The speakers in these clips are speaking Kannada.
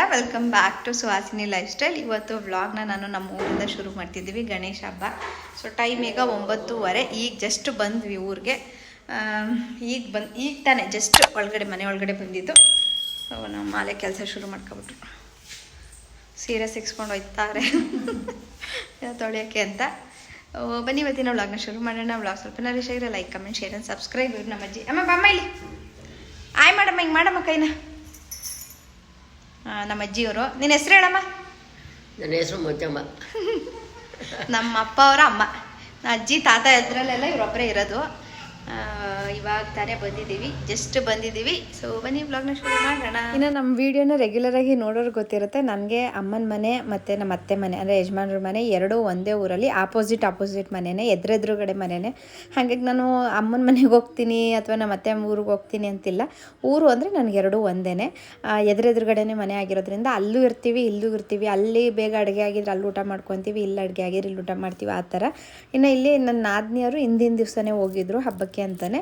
Welcome back to Suhasini lifestyle ಇವತ್ತು ವ್ಲಾಗ್ನ ನಾನು ನಮ್ಮ ಊರಿಂದ ಶುರು ಮಾಡ್ತಿದ್ದೀವಿ, ಗಣೇಶ ಹಬ್ಬ. ಸೊ ಟೈಮ್ ಈಗ ಒಂಬತ್ತೂವರೆ, ಈಗ ಜಸ್ಟ್ ಬಂದ್ವಿ ಊರಿಗೆ. ಈಗ ಬಂದು, ಈಗ ತಾನೇ ಜಸ್ಟ್ ಒಳಗಡೆ, ಮನೆ ಒಳಗಡೆ ಬಂದಿದ್ದು. ಸೊ ನಮ್ಮ ಮಾಲೆ ಕೆಲಸ ಶುರು ಮಾಡ್ಕೊಬಿಟ್ರು. ಸೀರೆ ಸಿಕ್ಸ್ಕೊಂಡು ಹೋಯ್ತಾರೆ. ತೊಳೆಯೋಕ್ಕೆ ಅಂತ. ಬನ್ನಿ ಇವತ್ತಿನ ವ್ಲಾಗ್ನ ಶುರು ಮಾಡೋಣ. ವ್ಲಾಗ್ ಸ್ವಲ್ಪ ನರೇಶ್ ಆಗಿರೋ like comment share and subscribe ಇವ್ರು ನಮ್ಮ ಅಜ್ಜಿ. ಅಮ್ಮ, ಬಮ್ಮ ಇಲ್ಲಿ. ಆಯ್ ಮಾಡಮ್ಮ ಹಿಂಗೆ ಮಾಡಮ್ಮ ಕೈನ. ನಮ್ಮ ಅಜ್ಜಿಯವರು. ನಿನ್ನ ಹೆಸರು ಹೇಳಮ್ಮ? ನನ್ನ ಹೆಸರು ಮುಚ್ಚಮ್ಮ. ನಮ್ಮ ಅಪ್ಪ ಅವರ ಅಮ್ಮ. ಅಜ್ಜಿ ತಾತ ಎದ್ರಲ್ಲೆಲ್ಲ ಇವರೊಬ್ಬರೇ ಇರೋದು. ಇವಾಗ ತಾನೇ ಬಂದಿದ್ದೀವಿ ಜಸ್ಟ್ ಬಂದಿದ್ದೀವಿ. ಸೊ ಬನ್ನಿ ಬ್ಲಾಗ್ನ ಶುರು ಮಾಡೋಣ. ಇನ್ನು ನಮ್ಮ ವಿಡಿಯೋನ ರೆಗ್ಯುಲರ್ ಆಗಿ ನೋಡೋರು ಗೊತ್ತಿರುತ್ತೆ. ನನಗೆ ಅಮ್ಮನ ಮನೆ ಮತ್ತು ನಮ್ಮ ಅತ್ತೆ ಮನೆ, ಅಂದರೆ ಯಜಮಾನ್ರ ಮನೆ ಎರಡೂ ಒಂದೇ ಊರಲ್ಲಿ ಆಪೋಸಿಟ್ ಆಪೋಸಿಟ್ ಮನೆಯೇ ಎದುರೆದುರುಗಡೆ ಮನೆಯೇ ಹಾಗಾಗಿ ನಾನು ಅಮ್ಮನ ಮನೆಗೆ ಹೋಗ್ತೀನಿ ಅಥವಾ ನಮ್ಮ ಅತ್ತೆ ಊರಿಗೆ ಹೋಗ್ತೀನಿ ಅಂತಿಲ್ಲ. ಊರು ಅಂದರೆ ನನಗೆ ಎರಡೂ ಒಂದೇ ಎದುರೆದುರುಗಡೆನೇ ಮನೆ ಆಗಿರೋದ್ರಿಂದ ಅಲ್ಲೂ ಇರ್ತೀವಿ, ಇಲ್ಲೂ ಇರ್ತೀವಿ. ಅಲ್ಲಿ ಬೇಗ ಅಡುಗೆ ಆಗಿದ್ರೆ ಅಲ್ಲಿ ಊಟ ಮಾಡ್ಕೊತೀವಿ, ಇಲ್ಲಿ ಅಡುಗೆ ಆಗಿದ್ರೆ ಇಲ್ಲಿ ಊಟ ಮಾಡ್ತೀವಿ, ಆ ಥರ. ಇನ್ನು ಇಲ್ಲಿ ನನ್ನ ನಾದಿನಿಯರು ಹಿಂದಿನ ದಿವಸನೇ ಹೋಗಿದ್ರು ಹಬ್ಬಕ್ಕೆ ಅಂತಲೇ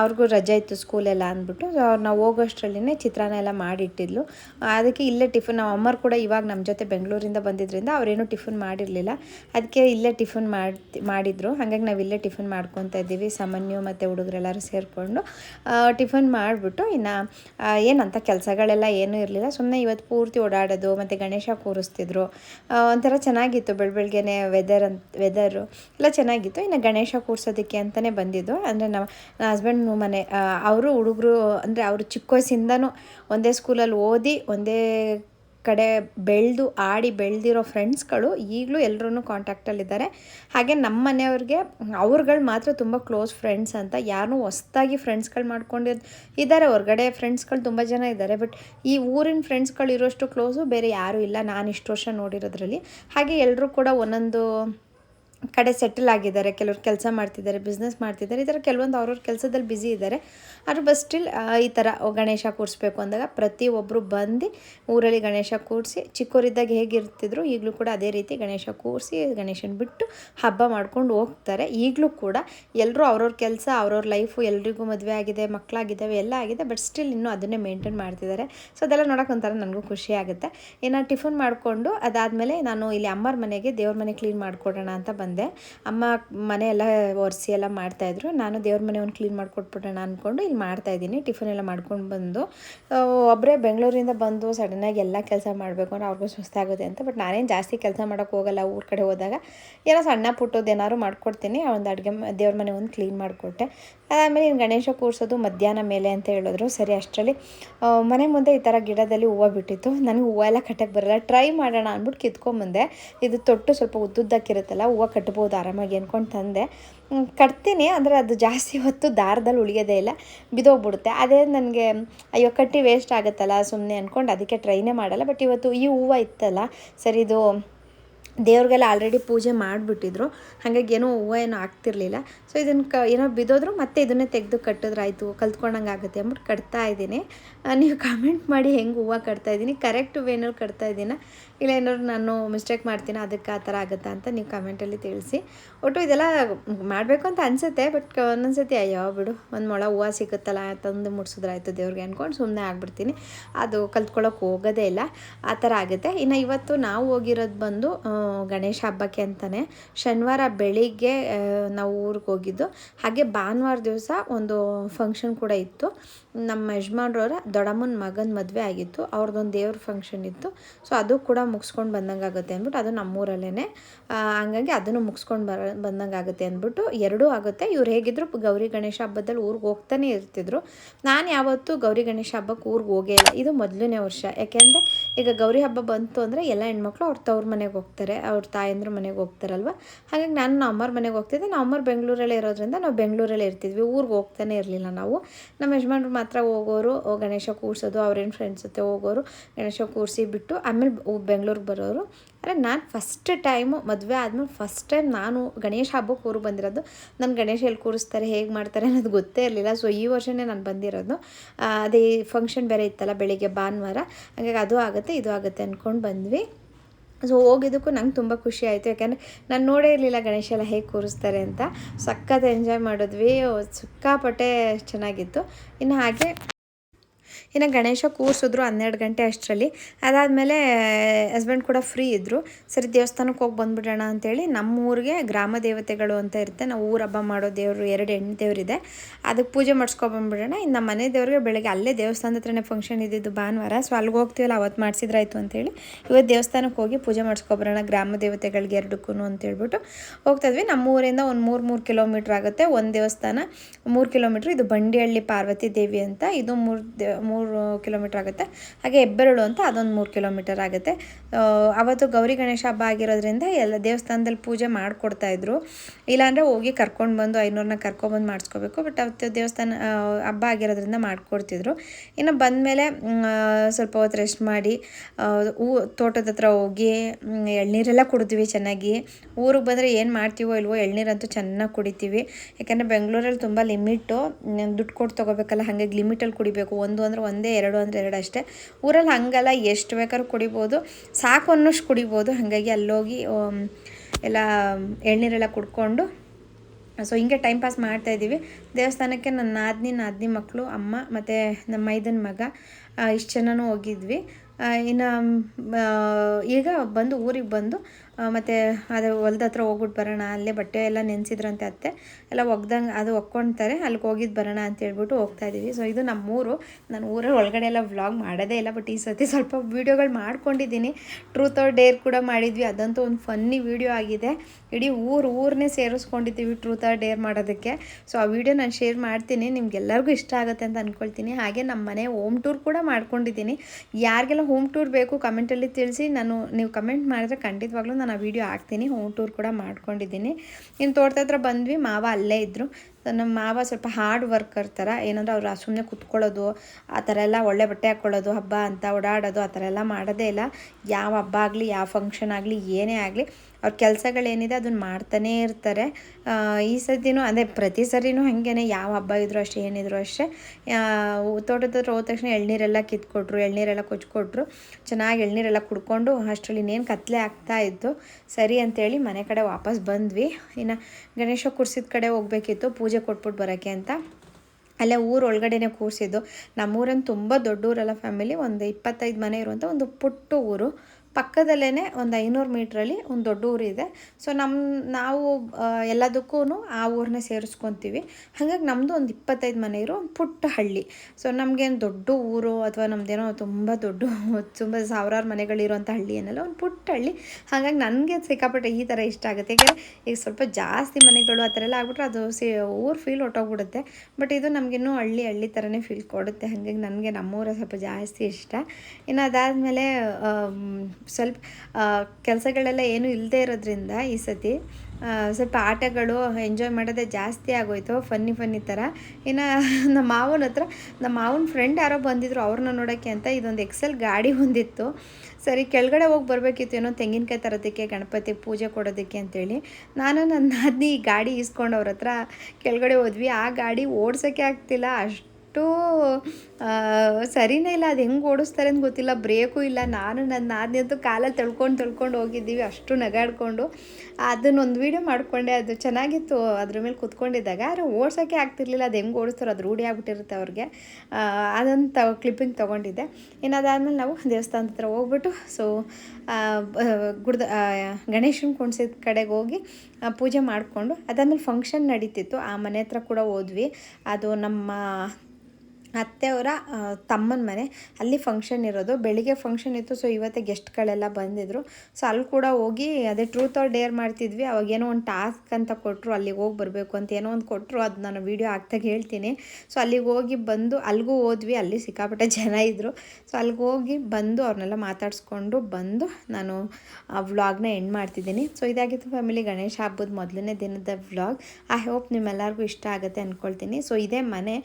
ಅವ್ರಿಗೂ ರಜೆ ಇತ್ತು ಸ್ಕೂಲೆಲ್ಲ ಅಂದ್ಬಿಟ್ಟು. ಅವ್ರು ನಾವು ಹೋಗೋಷ್ಟರಲ್ಲಿನೇ ಚಿತ್ರಾನ್ನ ಎಲ್ಲ ಮಾಡಿಟ್ಟಿದ್ಲು. ಅದಕ್ಕೆ ಇಲ್ಲೇ ಟಿಫಿನ್ ನಮ್ಮ ಅಮ್ಮರು ಕೂಡ ಇವಾಗ ನಮ್ಮ ಜೊತೆ ಬೆಂಗಳೂರಿಂದ ಬಂದಿದ್ದರಿಂದ ಅವರೇನು ಟಿಫಿನ್ ಮಾಡಿರಲಿಲ್ಲ. ಅದಕ್ಕೆ ಇಲ್ಲೇ ಟಿಫನ್ ಮಾಡಿ, ಮಾಡಿದರು. ಹಾಗಾಗಿ ನಾವು ಇಲ್ಲೇ ಟಿಫಿನ್ ಮಾಡ್ಕೊತಾ ಇದ್ದೀವಿ, ಸಾಮಾನ್ಯ ಮತ್ತು ಹುಡುಗರೆಲ್ಲರೂ ಸೇರಿಕೊಂಡು. ಟಿಫನ್ ಮಾಡಿಬಿಟ್ಟು ಇನ್ನು ಏನಂತ ಕೆಲಸಗಳೆಲ್ಲ ಏನೂ ಇರಲಿಲ್ಲ. ಸುಮ್ಮನೆ ಇವತ್ತು ಪೂರ್ತಿ ಓಡಾಡೋದು, ಮತ್ತು ಗಣೇಶ ಕೂರಿಸ್ತಿದ್ರು. ಒಂಥರ ಚೆನ್ನಾಗಿತ್ತು ಬೆಳ ಬೆಳಗ್ಗೆನೆ ವೆದರ್ ಅಂತ ವೆದರು ಎಲ್ಲ ಚೆನ್ನಾಗಿತ್ತು. ಇನ್ನು ಗಣೇಶ ಕೂರಿಸೋದಕ್ಕೆ ಅಂತಲೇ ಬಂದಿದ್ದು. ಅಂದರೆ ನಮ್ಮ ಹಸ್ಬೆಂಡ್ ಮನೆ ಅವರು ಹುಡುಗರು ಅಂದರೆ ಅವರು ಚಿಕ್ಕ ವಯಸ್ಸಿಂದನೂ ಒಂದೇ ಸ್ಕೂಲಲ್ಲಿ ಓದಿ ಒಂದೇ ಕಡೆ ಬೆಳೆದು ಆಡಿ ಬೆಳೆದಿರೋ ಫ್ರೆಂಡ್ಸ್ಗಳು ಈಗಲೂ ಎಲ್ಲರೂ ಕಾಂಟ್ಯಾಕ್ಟಲ್ಲಿದ್ದಾರೆ ಹಾಗೆ ನಮ್ಮ ಮನೆಯವ್ರಿಗೆ ಅವ್ರುಗಳು ಮಾತ್ರ ತುಂಬ ಕ್ಲೋಸ್ ಫ್ರೆಂಡ್ಸ್ ಅಂತ ಯಾರೂ ಹೊಸ್ದಾಗಿ ಫ್ರೆಂಡ್ಸ್ಗಳು ಮಾಡ್ಕೊಂಡು ಇದ್ದಾರೆ. ಹೊರಗಡೆ ಫ್ರೆಂಡ್ಸ್ಗಳು ತುಂಬ ಜನ ಇದ್ದಾರೆ ಬಟ್ ಈ ಊರಿನ ಫ್ರೆಂಡ್ಸ್ಗಳು ಇರೋಷ್ಟು ಕ್ಲೋಸು ಬೇರೆ ಯಾರೂ ಇಲ್ಲ. ನಾನು ಇಷ್ಟು ವರ್ಷ ನೋಡಿರೋದ್ರಲ್ಲಿ. ಹಾಗೆ ಎಲ್ಲರೂ ಕೂಡ ಒಂದೊಂದು ಕಡೆ ಸೆಟಲ್ ಆಗಿದ್ದಾರೆ, ಕೆಲವರು ಕೆಲಸ ಮಾಡ್ತಿದ್ದಾರೆ ಬಿಸ್ನೆಸ್ ಮಾಡ್ತಿದ್ದಾರೆ, ಈ ಥರ ಕೆಲವೊಂದು ಅವ್ರವ್ರ ಕೆಲಸದಲ್ಲಿ ಬ್ಯುಸಿ ಇದ್ದಾರೆ. ಆದರೂ ಬಸ್ ಸ್ಟಿಲ್ ಈ ಥರ ಗಣೇಶ ಕೂರಿಸ್ಬೇಕು ಅಂದಾಗ ಪ್ರತಿಯೊಬ್ಬರು ಬಂದು ಊರಲ್ಲಿ ಗಣೇಶ ಕೂರಿಸಿ ಚಿಕ್ಕವರಿದ್ದಾಗ ಹೇಗಿರ್ತಿದ್ರು ಈಗಲೂ ಕೂಡ ಅದೇ ರೀತಿ ಗಣೇಶ ಕೂರಿಸಿ, ಗಣೇಶನ ಬಿಟ್ಟು ಹಬ್ಬ ಮಾಡ್ಕೊಂಡು ಹೋಗ್ತಾರೆ. ಈಗಲೂ ಕೂಡ ಎಲ್ಲರೂ ಅವ್ರವ್ರ ಕೆಲಸ, ಅವ್ರವ್ರ ಲೈಫು ಎಲ್ರಿಗೂ ಮದುವೆ ಆಗಿದೆ ಮಕ್ಕಳಾಗಿದ್ದಾವೆ ಎಲ್ಲ ಆಗಿದೆ ಬಟ್ ಸ್ಟಿಲ್ ಇನ್ನೂ ಅದನ್ನೇ ಮೇಂಟೈನ್ ಮಾಡ್ತಿದ್ದಾರೆ. ಸೊ ಅದೆಲ್ಲ ನೋಡೋಕೆ ಒಂಥರ ನನಗೂ ಖುಷಿ ಆಗುತ್ತೆ. ಇನ್ನು ಟಿಫನ್ ಮಾಡಿಕೊಂಡು ಅದಾದಮೇಲೆ ನಾನು ಇಲ್ಲಿ ಅಮ್ಮರ ಮನೆಗೆ ದೇವ್ರ ಮನೆ ಕ್ಲೀನ್ ಮಾಡಿಕೊಡೋಣ ಅಂತ ಬಂದೆ. ಅಮ್ಮ ಮನೆ ಎಲ್ಲ ಒರೆಸಿ ಎಲ್ಲ ಮಾಡ್ತಾಯಿದ್ರು ನಾನು ದೇವ್ರ ಮನೆ ಒಂದು ಕ್ಲೀನ್ ಮಾಡಿಕೊಟ್ಬಿಡೋಣ ಅಂದ್ಕೊಂಡು ಇಲ್ಲಿ ಮಾಡ್ತಾಯಿದ್ದೀನಿ ಟಿಫನ್ ಎಲ್ಲ ಮಾಡ್ಕೊಂಡು ಬಂದು ಒಬ್ಬರೇ ಬೆಂಗಳೂರಿಂದ ಬಂದು ಸಡನ್ನಾಗಿ ಎಲ್ಲ ಕೆಲಸ ಮಾಡಬೇಕು ಅಂದ್ರೆ ಅವ್ರಿಗೂ ಸುಸ್ತಾಗುತ್ತೆ ಅಂತ. ಬಟ್ ನಾನೇನು ಜಾಸ್ತಿ ಕೆಲಸ ಮಾಡೋಕ್ಕೆ ಹೋಗಲ್ಲ ಊರ ಕಡೆ ಹೋದಾಗ. ಏನೋ ಸಣ್ಣ ಪುಟ್ಟದ್ದು ಏನಾದ್ರು ಮಾಡ್ಕೊಡ್ತೀನಿ. ಒಂದು ಅಡುಗೆ ದೇವ್ರ ಮನೆ ಒಂದು ಕ್ಲೀನ್ ಮಾಡಿಕೊಟ್ಟೆ. ಅದಾದಮೇಲೆ ಇನ್ನು ಗಣೇಶ ಕೂರಿಸೋದು ಮಧ್ಯಾಹ್ನ ಮೇಲೆ ಅಂತ ಹೇಳಿದ್ರು. ಸರಿ, ಅಷ್ಟರಲ್ಲಿ ಮನೆ ಮುಂದೆ ಈ ಥರ ಗಿಡದಲ್ಲಿ ಹೂವು ಬಿಟ್ಟಿತ್ತು. ನನಗೆ ಹೂವು ಎಲ್ಲ ಕಟ್ಟಕ್ಕೆ ಬರಲ್ಲ. ಟ್ರೈ ಮಾಡೋಣ ಅಂದ್ಬಿಟ್ಟು ಕಿತ್ಕೊಂಬಂದೆ. ಇದು ತೊಟ್ಟು ಸ್ವಲ್ಪ ಉದ್ದುದ್ದಕ್ಕಿರುತ್ತಲ್ಲ, ಹೂವು ಕಟ್ಬೋದು, ಆರಾಮಾಗಿ ಅಂದ್ಕೊಂಡು ತಂದೆ. ಕಟ್ತೀನಿ ಅಂದರೆ ಅದು ಜಾಸ್ತಿ ಹೊತ್ತು ದಾರದಲ್ಲಿ ಉಳಿಯೋದೇ ಇಲ್ಲ. ಬಿದೋಗ್ಬಿಡುತ್ತೆ. ಅದೇ ನನಗೆ, ಅಯ್ಯೋ, ಕಟ್ಟಿ ವೇಸ್ಟ್ ಆಗುತ್ತಲ್ಲ ಸುಮ್ಮನೆ ಅಂದ್ಕೊಂಡು ಅದಕ್ಕೆ ಟ್ರೈನೇ ಮಾಡಲ್ಲ. ಬಟ್ ಇವತ್ತು ಈ ಹೂವು ಇತ್ತಲ್ಲ, ಸರಿ, ಇದು ದೇವ್ರಿಗೆಲ್ಲ ಆಲ್ರೆಡಿ ಪೂಜೆ ಮಾಡಿಬಿಟ್ಟಿದ್ರು. ಹಾಗಾಗಿ ಏನೋ ಹೂವು ಏನೋ ಆಗ್ತಿರ್ಲಿಲ್ಲ ಸೊ ಇದನ್ನು ಕ, ಏನೋ ಬಿದ್ದೋದ್ರು ಮತ್ತೆ ಇದನ್ನೇ ತೆಗೆದು ಕಟ್ಟಿದ್ರಾಯ್ತು, ಕಲ್ತ್ಕೊಂಡಂಗೆ ಆಗುತ್ತೆ ಅಂದ್ಬಿಟ್ಟು ಕಟ್ತಾ ಇದ್ದೀನಿ. ನೀವು ಕಮೆಂಟ್ ಮಾಡಿ ಹೆಂಗೆ ಹೂವು ಕಟ್ತಾ ಇದ್ದೀನಿ. ಕರೆಕ್ಟ್ ವೇನಲ್ಲಿ ಕಟ್ತಾ ಇದ್ದೀನ. ಇಲ್ಲ ಏನಾದ್ರು ನಾನು ಮಿಸ್ಟೇಕ್ ಮಾಡ್ತೀನಿ, ಅದಕ್ಕೆ ಆ ಥರ ಆಗುತ್ತಾ ಅಂತ ನೀವು ಕಮೆಂಟಲ್ಲಿ ತಿಳಿಸಿ. ಒಟ್ಟು ಇದೆಲ್ಲ ಮಾಡಬೇಕು ಅಂತ ಅನಿಸುತ್ತೆ ಬಟ್ ಒಂದೊಂದ್ಸತಿ ಅಯ್ಯೋ ಬಿಡು, ಒಂದು ಮೊಳ ಹೂವು ಸಿಗುತ್ತಲ್ಲ, ತಂದು ಮುಟ್ಸಿದ್ರಾಯ್ತು ದೇವ್ರಿಗೆ ಅಂದ್ಕೊಂಡು ಸುಮ್ಮನೆ ಆಗಿಬಿಡ್ತೀನಿ. ಅದು ಕಲ್ತ್ಕೊಳ್ಳೋಕೆ ಹೋಗೋದೇ ಇಲ್ಲ, ಆ ಥರ ಆಗುತ್ತೆ. ಇನ್ನು ಇವತ್ತು ನಾವು ಹೋಗಿರೋದು ಬಂದು ಗಣೇಶ ಹಬ್ಬಕ್ಕೆ ಅಂತಲೇ ಶನಿವಾರ ಬೆಳಿಗ್ಗೆ ನಾವು ಊರಿಗೆ ಹೋಗಿದ್ದು. ಹಾಗೆ ಭಾನುವಾರ ದಿವಸ ಒಂದು ಫಂಕ್ಷನ್ ಕೂಡ ಇತ್ತು. ನಮ್ಮ ಯಜಮಾನ್ರವರ ದೊಡ್ಡಮ್ಮನ ಮಗನ ಮದುವೆ ಆಗಿತ್ತು. ಅವ್ರದ್ದೊಂದು ದೇವ್ರ ಫಂಕ್ಷನ್ ಇತ್ತು. ಸೊ ಅದು ಕೂಡ ಮುಗಿಸ್ಕೊಂಡು ಬಂದಂಗೆ ಆಗುತ್ತೆ ಅಂದ್ಬಿಟ್ಟು ಅದು ನಮ್ಮೂರಲ್ಲೇ ಹಂಗಾಗಿ ಅದನ್ನು ಮುಗಿಸ್ಕೊಂಡು ಬರ ಬಂದಂಗೆ ಆಗುತ್ತೆ ಅಂದ್ಬಿಟ್ಟು ಎರಡೂ ಆಗುತ್ತೆ. ಇವ್ರು ಹೇಗಿದ್ರು ಗೌರಿ ಗಣೇಶ ಹಬ್ಬದಲ್ಲಿ ಊರಿಗೆ ಹೋಗ್ತಾನೆ ಇರ್ತಿದ್ರು. ನಾನು ಯಾವತ್ತೂ ಗೌರಿ ಗಣೇಶ ಹಬ್ಬಕ್ಕೆ ಊರಿಗೆ ಹೋಗೇ ಇಲ್ಲ. ಇದು ಮೊದಲನೇ ವರ್ಷ. ಯಾಕೆಂದರೆ ಈಗ ಗೌರಿ ಹಬ್ಬ ಬಂತು ಅಂದರೆ ಎಲ್ಲ ಹೆಣ್ಮಕ್ಳು ಅವ್ರ ತವ್ರ ಮನೆಗೆ ಹೋಗ್ತಾರೆ. ಅವ್ರ ತಾಯಂದ್ರ ಮನೆಗೆ ಹೋಗ್ತಾರಲ್ವ? ಹಾಗಾಗಿ ನಾನು ನಮ್ಮ ಅಮ್ಮರ ಮನೆಗೆ ಹೋಗ್ತಿದ್ದೆ. ನಮ್ಮ ಅಮ್ಮರು ಬೆಂಗಳೂರಲ್ಲೇ ಇರೋದ್ರಿಂದ ನಾವು ಬೆಂಗಳೂರಲ್ಲೇ ಇರ್ತಿದ್ವಿ. ಊರಿಗೆ ಹೋಗ್ತಾನೆ ಇರಲಿಲ್ಲ ನಾವು. ನಮ್ಮ ಯಜಮಾನ್ರು ಮಾತ್ರ ಹೋಗೋರು ಗಣೇಶ ಕೂರಿಸೋದು ಅವ್ರೇನು ಫ್ರೆಂಡ್ಸ್ ಜೊತೆ ಹೋಗೋರು ಗಣೇಶ ಕೂರಿಸಿ ಬಿಟ್ಟು ಆಮೇಲೆ ಬೆಂಗಳೂರಿಗೆ ಬರೋರು. ಅಂದರೆ ನಾನು ಫಸ್ಟ್ ಟೈಮು ಮದುವೆ ಆದಮೇಲೆ ಫಸ್ಟ್ ಟೈಮ್ ನಾನು ಗಣೇಶ ಹಬ್ಬಕ್ಕೆ ಊರು ಬಂದಿರೋದು. ನಾನು ಗಣೇಶ ಎಲ್ಲಿ ಕೂರಿಸ್ತಾರೆ, ಹೇಗೆ ಮಾಡ್ತಾರೆ ಅನ್ನೋದು ಗೊತ್ತೇ ಇರಲಿಲ್ಲ. ಸೊ ಈ ವರ್ಷನೇ ನಾನು ಬಂದಿರೋದು. ಅದೇ ಫಂಕ್ಷನ್ ಬೇರೆ ಇತ್ತಲ್ಲ ಬೆಳಿಗ್ಗೆ ಭಾನುವಾರ. ಹಾಗಾಗಿ ಅದು ಆಗುತ್ತೆ, ಇದು ಆಗುತ್ತೆ ಅಂದ್ಕೊಂಡು ಬಂದ್ವಿ. ಸೊ ಹೋಗಿದ್ದಕ್ಕೂ ನಂಗೆ ತುಂಬ ಖುಷಿ ಆಯಿತು. ಯಾಕೆಂದರೆ ನಾನು ನೋಡೇ ಇರಲಿಲ್ಲ ಗಣೇಶ ಎಲ್ಲ ಹೇಗೆ ಕೂರಿಸ್ತಾರೆ ಅಂತ. ಸಖತ್ ಎಂಜಾಯ್ ಮಾಡಿದ್ವಿ. ಸಿಕ್ಕಾಪಟ್ಟೆ ಚೆನ್ನಾಗಿತ್ತು. ಇನ್ನು ಹಾಗೆ ಇನ್ನು ಗಣೇಶ ಕೂರಿಸಿದ್ರು ಹನ್ನೆರಡು ಗಂಟೆ ಅಷ್ಟರಲ್ಲಿ. ಅದಾದಮೇಲೆ ಹಸ್ಬೆಂಡ್ ಕೂಡ ಫ್ರೀ ಇದ್ದರು ಸರಿ, ದೇವಸ್ಥಾನಕ್ಕೆ ಹೋಗಿ ಬಂದ್ಬಿಡೋಣ ಅಂತೇಳಿ ನಮ್ಮ ಊರಿಗೆ ಗ್ರಾಮ ದೇವತೆಗಳು ಅಂತ ಇರುತ್ತೆ. ನಾವು ಊರ ಹಬ್ಬ ಮಾಡೋ ದೇವರು ಎರಡು ಹೆಣ್ಣು ದೇವರಿದೆ. ಅದಕ್ಕೆ ಪೂಜೆ ಮಾಡಿಸ್ಕೊಬಂದ್ಬಿಡೋಣ ಇನ್ನು ನಮ್ಮ ಮನೆ ದೇವ್ರಿಗೆ ಬೆಳಗ್ಗೆ ಅಲ್ಲೇ ದೇವಸ್ಥಾನದ ಹತ್ರನೇ ಫಂಕ್ಷನ್ ಇದ್ದಿದ್ದು ಭಾನುವಾರ. ಸೊ ಅಲ್ಲಿಗೆ ಹೋಗ್ತೀವಲ್ಲ, ಅವತ್ತು ಮಾಡಿಸಿದ್ರಾಯ್ತು ಅಂತೇಳಿ. ಇವತ್ತು ದೇವಸ್ಥಾನಕ್ಕೆ ಹೋಗಿ ಪೂಜೆ ಮಾಡಿಸ್ಕೊಬರೋಣ ಗ್ರಾಮ ದೇವತೆಗಳಿಗೆ ಎರಡಕ್ಕೂ ಅಂತೇಳ್ಬಿಟ್ಟು ಹೋಗ್ತಾ ಇದ್ವಿ. ನಮ್ಮ ಊರಿಂದ ಒಂದು ಮೂರು ಮೂರು ಕಿಲೋಮೀಟ್ರ್ ಆಗುತ್ತೆ. ಒಂದು ದೇವಸ್ಥಾನ ಮೂರು ಕಿಲೋಮೀಟ್ರ್. ಇದು ಬಂಡಿಹಳ್ಳಿ ಪಾರ್ವತಿ ದೇವಿ ಅಂತ. ಇದು ಮೂರು ದೇ ಕಿಲೋಮೀಟ್ರ್ ಆಗುತ್ತೆ. ಹಾಗೆ ಹೆಬ್ಬೆರಳು ಅಂತ ಅದೊಂದು ಮೂರು ಕಿಲೋಮೀಟರ್ ಆಗುತ್ತೆ. ಅವತ್ತು ಗೌರಿ ಗಣೇಶ ಹಬ್ಬ ಆಗಿರೋದ್ರಿಂದ ಎಲ್ಲ ದೇವಸ್ಥಾನದಲ್ಲಿ ಪೂಜೆ ಮಾಡಿಕೊಡ್ತಾ ಇದ್ರು. ಇಲ್ಲಾಂದರೆ ಹೋಗಿ ಕರ್ಕೊಂಡು ಬಂದು ಐನೂರನ್ನ ಕರ್ಕೊಬಂದು ಮಾಡಿಸ್ಕೋಬೇಕು. ಬಟ್ ಅವತ್ತು ದೇವಸ್ಥಾನ ಹಬ್ಬ ಆಗಿರೋದ್ರಿಂದ ಮಾಡಿಕೊಡ್ತಿದ್ರು. ಇನ್ನು ಬಂದಮೇಲೆ ಸ್ವಲ್ಪ ಹೊತ್ತು ರೆಸ್ಟ್ ಮಾಡಿ ಹೂ ತೋಟದ ಹತ್ರ ಹೋಗಿ ಎಳ್ನೀರೆಲ್ಲ ಕುಡಿದ್ವಿ ಚೆನ್ನಾಗಿ. ಊರಿಗೆ ಬಂದರೆ ಏನು ಮಾಡ್ತೀವೋ ಇಲ್ವೋ ಎಳ್ನೀರಂತೂ ಚೆನ್ನಾಗಿ ಕುಡಿತೀವಿ. ಯಾಕೆಂದರೆ ಬೆಂಗಳೂರಲ್ಲಿ ತುಂಬ ಲಿಮಿಟು ದುಡ್ಡು ಕೊಟ್ಟು ತೊಗೋಬೇಕಲ್ಲ, ಹಾಗಾಗಿ ಲಿಮಿಟಲ್ಲಿ ಕುಡಿಬೇಕು. ಒಂದು ಅಂದರೆ ಎರಡು ಅಂದರೆ ಎರಡು ಅಷ್ಟೇ. ಊರಲ್ಲಿ ಹಂಗಲ್ಲ, ಎಷ್ಟು ಬೇಕಾದ್ರೂ ಕುಡಿಬೋದು. ಸಾಕು ಅನ್ನೋಷ್ಟು ಕುಡಿಬೋದು. ಹಾಗಾಗಿ ಅಲ್ಲೋಗಿ ಎಲ್ಲ ಎಳ್ನೀರೆಲ್ಲ ಕುಡ್ಕೊಂಡು, ಸೊ ಹಿಂಗೆ ಟೈಮ್ ಪಾಸ್ ಮಾಡ್ತಾ ಇದ್ದೀವಿ. ದೇವಸ್ಥಾನಕ್ಕೆ ನನ್ನ ನಾದಿನಿ ನಾದಿನಿ ಮಕ್ಕಳು, ಅಮ್ಮ ಮತ್ತು ನಮ್ಮ ಮೈದನ ಮಗ ಇಷ್ಟು ಜನನೂ ಹೋಗಿದ್ವಿ. ಇನ್ನು ಈಗ ಬಂದು ಊರಿಗೆ ಬಂದು ಮತ್ತು ಅದು ಹೊಲ್ದ ಹತ್ರ ಹೋಗ್ಬಿಟ್ಟು ಬರೋಣ, ಅಲ್ಲೇ ಬಟ್ಟೆ ಎಲ್ಲ ನೆನೆಸಿದ್ರಂತೆ ಅತ್ತೆ. ಎಲ್ಲ ಒಗ್ದಂಗೆ ಅದು ಒಕ್ಕೊಂತಾರೆ, ಅಲ್ಲಿಗೆ ಹೋಗಿದ್ದು ಬರೋಣ ಅಂತ ಹೇಳ್ಬಿಟ್ಟು ಹೋಗ್ತಾ ಇದ್ದೀವಿ ಸೊ ಇದು ನಮ್ಮೂರು. ನಾನು ಊರಲ್ಲಿ ಒಳಗಡೆ ಎಲ್ಲ ವ್ಲಾಗ್ ಮಾಡೋದೇ ಇಲ್ಲ ಬಟ್ ಈ ಸತಿ ಸ್ವಲ್ಪ ವೀಡಿಯೋಗಳು ಮಾಡ್ಕೊಂಡಿದ್ದೀನಿ. ಟ್ರೂತ್ ಆರ್ ಡೇರ್ ಕೂಡ ಮಾಡಿದ್ವಿ. ಅದಂತೂ ಒಂದು ಫನ್ನಿ ವೀಡಿಯೋ ಆಗಿದೆ. ಇಡೀ ಊರು ಊರನ್ನೇ ಸೇರಿಸ್ಕೊಂಡಿದ್ದೀವಿ ಟ್ರೂತ್ ಆರ್ ಡೇರ್ ಮಾಡೋದಕ್ಕೆ. ಸೊ ಆ ವಿಡಿಯೋ ನಾನು ಶೇರ್ ಮಾಡ್ತೀನಿ. ನಿಮ್ಗೆಲ್ಲರಿಗೂ ಇಷ್ಟ ಆಗುತ್ತೆ ಅಂತ ಅಂದ್ಕೊಳ್ತೀನಿ ಹಾಗೆ ನಮ್ಮ ಮನೆ ಹೋಮ್ ಟೂರ್ ಕೂಡ ಮಾಡ್ಕೊಂಡಿದ್ದೀನಿ. ಯಾರಿಗೆಲ್ಲ ಹೋಮ್ ಟೂರ್ ಬೇಕು ಕಮೆಂಟಲ್ಲಿ ತಿಳಿಸಿ. ನಾನು ನೀವು ಕಮೆಂಟ್ ಮಾಡಿದ್ರೆ ಖಂಡಿತವಾಗ್ಲೂ ನಾನು ಆ ವಿಡಿಯೋ ಹಾಕ್ತೀನಿ ಹೋಮ್ ಟೂರ್ ಕೂಡ ಮಾಡ್ಕೊಂಡಿದ್ದೀನಿ. ಇನ್ನು ತೋಟದ ಹತ್ರ ಬಂದ್ವಿ ಮಾವ ಅಲ್ಲೇ ಇದ್ದರು ನಮ್ಮ ಮಾವ ಸ್ವಲ್ಪ ಹಾರ್ಡ್ ವರ್ಕರ್ ಥರ ಏನಂದ್ರೆ ಅವ್ರು ಸುಮ್ಮನೆ ಕುತ್ಕೊಳ್ಳೋದು, ಆ ಥರ ಎಲ್ಲ ಒಳ್ಳೆ ಬಟ್ಟೆ ಹಾಕ್ಕೊಳ್ಳೋದು ಹಬ್ಬ ಅಂತ ಓಡಾಡೋದು, ಆ ಥರ ಎಲ್ಲ ಮಾಡೋದೇ ಇಲ್ಲ. ಯಾವ ಹಬ್ಬ ಆಗಲಿ, ಯಾವ ಫಂಕ್ಷನ್ ಆಗಲಿ, ಏನೇ ಆಗಲಿ, ಅವ್ರ ಕೆಲಸಗಳೇನಿದೆ ಅದನ್ನು ಮಾಡ್ತಾನೇ ಇರ್ತಾರೆ. ಈ ಸತಿನೂ ಅದೇ ಪ್ರತಿ ಸರಿನೂ ಹಾಗೇನೆ, ಯಾವ ಹಬ್ಬ ಇದ್ರು ಅಷ್ಟೇ, ಏನಿದ್ರು ಅಷ್ಟೇ ತೋಟದತ್ರ ಹೋದ ತಕ್ಷಣ ಎಳ್ನೀರೆಲ್ಲ ಕಿತ್ಕೊಟ್ರು, ಎಳ್ನೀರೆಲ್ಲ ಕೊಚ್ಕೊಟ್ರು, ಚೆನ್ನಾಗಿ ಎಳ್ನೀರೆಲ್ಲ ಕುಡ್ಕೊಂಡು ಅಷ್ಟರಲ್ಲಿ ಇನ್ನೇನು ಕತ್ಲೆ ಆಗ್ತಾ ಇತ್ತು. ಸರಿ ಅಂತೇಳಿ ಮನೆ ಕಡೆ ವಾಪಸ್ ಬಂದ್ವಿ. ಇನ್ನು ಗಣೇಶ ಕುರ್ಸಿದ ಕಡೆ ಹೋಗ್ಬೇಕಿತ್ತು. ಪೂಜೆ ಕೊಟ್ಬಿಟ್ಟು ಬರೋಕ್ಕೆ ಅಂತ. ಅಲ್ಲೇ ಊರು ಒಳಗಡೆನೆ ಕೂರಿಸಿದ್ದು. ನಮ್ಮೂರನ್ನು ತುಂಬ ದೊಡ್ಡ ಊರಲ್ಲ ಫ್ಯಾಮಿಲಿ ಒಂದು ಇಪ್ಪತ್ತೈದು ಮನೆ ಇರುವಂಥ ಒಂದು ಪುಟ್ಟ ಊರು. ಪಕ್ಕದಲ್ಲೇ ಒಂದು ಐನೂರು ಮೀಟ್ರಲ್ಲಿ ಒಂದು ದೊಡ್ಡ ಊರಿದೆ. ಸೊ ನಮ್ಮ ನಾವು ಎಲ್ಲದಕ್ಕೂ ಆ ಊರನ್ನ ಸೇರಿಸ್ಕೊತೀವಿ. ಹಾಗಾಗಿ ನಮ್ಮದು ಒಂದು ಇಪ್ಪತ್ತೈದು ಮನೆ ಇರೋ ಒಂದು ಪುಟ್ಟ ಹಳ್ಳಿ. ಸೊ ನಮಗೇನು ದೊಡ್ಡ ಊರು ಅಥವಾ ನಮ್ಮದೇನೋ ತುಂಬ ದೊಡ್ಡ, ತುಂಬ ಸಾವಿರಾರು ಮನೆಗಳಿರುವಂಥ ಹಳ್ಳಿ ಏನಲ್ಲ, ಒಂದು ಪುಟ್ಟ ಹಳ್ಳಿ. ಹಾಗಾಗಿ ನನಗೆ ಸಿಕ್ಕಾಪಟ್ಟೆ ಈ ಥರ ಇಷ್ಟ ಆಗುತ್ತೆ. ಯಾಕೆಂದರೆ ಈಗ ಸ್ವಲ್ಪ ಜಾಸ್ತಿ ಮನೆಗಳು ಆ ಥರ ಎಲ್ಲ ಆಗ್ಬಿಟ್ರೆ ಅದು ಸಿ, ಊರು ಫೀಲ್ ಹೊಟ್ಟೋಗ್ಬಿಡುತ್ತೆ ಬಟ್ ಇದು ನಮಗಿನ್ನೂ ಹಳ್ಳಿ ಹಳ್ಳಿ ಥರನೇ ಫೀಲ್ ಕೊಡುತ್ತೆ. ಹಾಗಾಗಿ ನನಗೆ ನಮ್ಮೂರ ಸ್ವಲ್ಪ ಜಾಸ್ತಿ ಇಷ್ಟ. ಇನ್ನು ಅದಾದಮೇಲೆ ಸ್ವಲ್ಪ ಕೆಲಸಗಳೆಲ್ಲ ಏನೂ ಇಲ್ಲದೆ ಇರೋದ್ರಿಂದ ಈ ಸತಿ ಸ್ವಲ್ಪ ಆಟಗಳು ಎಂಜಾಯ್ ಮಾಡೋದೇ ಜಾಸ್ತಿ ಆಗೋಯ್ತು ಫನ್ನಿ ಫನ್ನಿ ಥರ. ಇನ್ನು ನಮ್ಮ ಮಾವನ ಹತ್ರ, ನಮ್ಮ ಮಾವನ ಫ್ರೆಂಡ್ ಯಾರೋ ಬಂದಿದ್ರು ಅವ್ರನ್ನ ನೋಡೋಕ್ಕೆ ಅಂತ ಇದೊಂದು ಎಕ್ಸೆಲ್ ಗಾಡಿ ಹೊಂದಿತ್ತು ಸರಿ, ಕೆಳಗಡೆ ಹೋಗಿ ಬರಬೇಕಿತ್ತು ಏನೋ ತೆಂಗಿನಕಾಯಿ ತರೋದಕ್ಕೆ, ಗಣಪತಿ ಪೂಜೆ ಕೊಡೋದಕ್ಕೆ ಅಂತೇಳಿ. ನಾನು ನನ್ನ ನಾದಿನಿ ಗಾಡಿ ಈಸ್ಕೊಂಡು ಅವ್ರ ಹತ್ರ ಕೆಳಗಡೆ ಹೋದ್ವಿ. ಆ ಗಾಡಿ ಓಡ್ಸೋಕ್ಕೆ ಆಗ್ತಿಲ್ಲ, ಅಷ್ಟು ಆ, ಸರಿನೇ ಇಲ್ಲ ಅದು ಹೆಂಗೆ ಓಡಿಸ್ತಾರೆ ಅಂತ ಗೊತ್ತಿಲ್ಲ ಬ್ರೇಕು ಇಲ್ಲ ನಾನು ನನ್ನ ನಾದಿನಿ ಕಾಲೇ ಕಾಲಲ್ಲಿ ತಳ್ಕೊಂಡು ತಳ್ಕೊಂಡು ಹೋಗಿದ್ದೀವಿ ಅಷ್ಟು ನಗಾಡ್ಕೊಂಡು. ಅದನ್ನೊಂದು ವೀಡಿಯೋ ಮಾಡಿಕೊಂಡೆ ಅದು ಚೆನ್ನಾಗಿತ್ತು ಅದ್ರ ಮೇಲೆ ಕುತ್ಕೊಂಡಿದ್ದಾಗ ಆದರೆ ಓಡ್ಸೋಕ್ಕೆ ಆಗ್ತಿರ್ಲಿಲ್ಲ ಅದು ಹೆಂಗೆ ಓಡಿಸ್ತಾರೋ ಅದು ರೂಢಿ ಆಗ್ಬಿಟ್ಟಿರುತ್ತೆ ಅವ್ರಿಗೆ. ಅದಂತ ಕ್ಲಿಪ್ಪಿಂಗ್ ತೊಗೊಂಡಿದ್ದೆ. ಇನ್ನು ಅದಾದಮೇಲೆ ನಾವು ದೇವಸ್ಥಾನದ ಹತ್ರ ಹೋಗ್ಬಿಟ್ಟು ಸೊ ಗುಡ್ದ ಗಣೇಶನ ಕುಣ್ಸಿದ ಕಡೆಗೆ ಹೋಗಿ ಪೂಜೆ ಮಾಡಿಕೊಂಡು ಅದಾದಮೇಲೆ ಫಂಕ್ಷನ್ ನಡೀತಿತ್ತು ಆ ಮನೆ ಹತ್ರ ಕೂಡ ಹೋದ್ವಿ. ಅದು ನಮ್ಮ ಅತ್ತೆಯವರ ತಮ್ಮನ ಮನೆ. ಅಲ್ಲಿ ಫಂಕ್ಷನ್ ಇರೋದು. ಬೆಳಿಗ್ಗೆ ಫಂಕ್ಷನ್ ಇತ್ತು ಸೊ ಇವತ್ತೇ ಗೆಸ್ಟ್ಗಳೆಲ್ಲ ಬಂದಿದ್ರು. ಸೊ ಅಲ್ಲಿ ಕೂಡ ಹೋಗಿ ಅದೇ ಟ್ರೂತ್ ಆರ್ ಡೇರ್ ಮಾಡ್ತಿದ್ವಿ. ಅವಾಗ ಏನೋ ಒಂದು ಟಾಸ್ಕ್ ಅಂತ ಕೊಟ್ಟರು ಅಲ್ಲಿಗೆ ಹೋಗಿ ಬರಬೇಕು ಅಂತ ಏನೋ ಒಂದು ಕೊಟ್ಟರು ಅದು ನಾನು ವೀಡಿಯೋ ಹಾಕ್ದಾಗ ಹೇಳ್ತೀನಿ. ಸೊ ಅಲ್ಲಿಗೆ ಹೋಗಿ ಬಂದು ಅಲ್ಲಿಗೂ ಹೋದ್ವಿ. ಅಲ್ಲಿ ಸಿಕ್ಕಾಪಟ್ಟೆ ಜನ ಇದ್ದರು ಸೊ ಅಲ್ಲಿಗೆ ಹೋಗಿ ಬಂದು ಅವ್ರನ್ನೆಲ್ಲ ಮಾತಾಡಿಸ್ಕೊಂಡು ಬಂದು ನಾನು, ಆ ವ್ಲಾಗ್ನ ಎಂಡ್ ಮಾಡ್ತಿದ್ದೀನಿ. ಸೊ ಇದಾಗಿತ್ತು ಫ್ಯಾಮಿಲಿ ಗಣೇಶ ಹಬ್ಬದ ಮೊದಲನೇ ದಿನದ ವ್ಲಾಗ್ ಐ ಹೋಪ್ ನಿಮ್ಮೆಲ್ಲರಿಗೂ ಇಷ್ಟ ಆಗುತ್ತೆ ಅಂದ್ಕೊಳ್ತೀನಿ ಸೊ ಇದೇ ಮನೆ.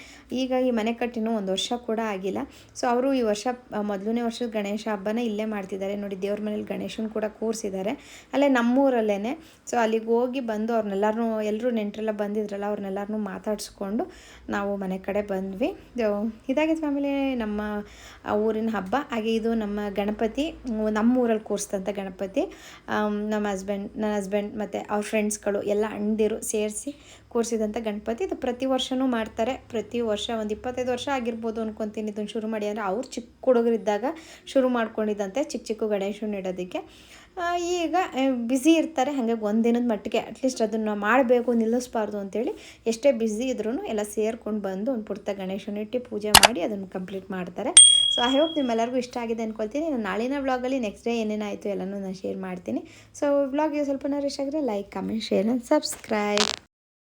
ಈಗ ಈ ಮನೆ ಕಟ್ಟಿನೂ ಒಂದು ವರ್ಷ ಕೂಡ ಆಗಿಲ್ಲ. ಸೊ ಅವರು ಈ ವರ್ಷ ಮೊದಲನೇ ವರ್ಷದ ಗಣೇಶ ಹಬ್ಬನ ಇಲ್ಲೇ ಮಾಡ್ತಿದ್ದಾರೆ. ನೋಡಿ, ದೇವ್ರ ಮನೇಲಿ ಗಣೇಶನ ಕೂಡ ಕೂರಿಸಿದ್ದಾರೆ. ಅಲ್ಲೇ ನಮ್ಮೂರಲ್ಲೇ ಸೊ ಅಲ್ಲಿಗೆ ಹೋಗಿ ಬಂದು ಅವ್ರನ್ನೆಲ್ಲರೂ ಎಲ್ಲರೂ ನೆಂಟರೆಲ್ಲ ಬಂದಿದ್ರಲ್ಲ ಅವ್ರನ್ನೆಲ್ಲರನ್ನೂ ಮಾತಾಡಿಸ್ಕೊಂಡು ನಾವು ಮನೆ ಕಡೆ ಬಂದ್ವಿ. ಇದಾಗಿತ್ತು ಫ್ಯಾಮಿಲಿ ನಮ್ಮ ಊರಿನ ಹಬ್ಬ. ಹಾಗೆ ಇದು ನಮ್ಮ ಗಣಪತಿ ನಮ್ಮ ಊರಲ್ಲಿ ಕೂರಿಸಿದಂಥ ಗಣಪತಿ. ನಮ್ಮ ಹಸ್ಬೆಂಡ್, ನನ್ನ ಹಸ್ಬೆಂಡ್ ಮತ್ತು ಅವ್ರ ಫ್ರೆಂಡ್ಸ್ಗಳು ಎಲ್ಲ ಅಣ್ಣದಿರು ಸೇರಿಸಿ ಕೂರಿಸಿದಂಥ ಗಣಪತಿ. ಇದು ಪ್ರತಿ ವರ್ಷವೂ ಮಾಡ್ತಾರೆ. ಪ್ರತಿ ವರ್ಷ ಒಂದು ಇಪ್ಪತ್ತೈದು ವರ್ಷ ಆಗಿರ್ಬೋದು ಅನ್ಕೊತೀನಿ ಇದನ್ನು ಶುರು ಮಾಡಿ. ಅಂದರೆ ಅವ್ರು ಚಿಕ್ಕ ಹುಡುಗರಿದ್ದಾಗ ಶುರು ಮಾಡ್ಕೊಂಡಿದ್ದಂತೆ ಚಿಕ್ಕ ಚಿಕ್ಕ ಗಣೇಶನ ಇಡೋದಕ್ಕೆ. ಈಗ ಬ್ಯುಸಿ ಇರ್ತಾರೆ. ಹಾಗಾಗಿ ಒಂದಿನದ ಮಟ್ಟಿಗೆ ಅಟ್ಲೀಸ್ಟ್ ಅದನ್ನು ಮಾಡಬೇಕು, ನಿಲ್ಲಿಸ್ಬಾರ್ದು ಅಂತೇಳಿ ಎಷ್ಟೇ ಬ್ಯುಸಿ ಇದ್ರೂ ಎಲ್ಲ ಸೇರ್ಕೊಂಡು ಬಂದು ಒಂದು ಪುಟ್ಟ ಗಣೇಶನ ಇಟ್ಟು ಪೂಜೆ ಮಾಡಿ ಅದನ್ನು ಕಂಪ್ಲೀಟ್ ಮಾಡ್ತಾರೆ. ಸೊ ಐ ಹೋಪ್ ನಿಮ್ಮೆಲ್ಲರಿಗೂ ಇಷ್ಟ ಆಗಿದೆ ಅಂದ್ಕೊಳ್ತೀನಿ ನಾನು ನಾಳಿನ ವ್ಲಾಗಲ್ಲಿ ನೆಕ್ಸ್ಟ್ ಡೇ ಏನೇನಾಯಿತು ಎಲ್ಲನೂ ನಾನು ಶೇರ್ ಮಾಡ್ತೀನಿ. ಸೊ ವ್ಲಾಗ್ಗೆ ಸ್ವಲ್ಪ ಇಷ್ಟ ಆಗಿದ್ರೆ like comment share and subscribe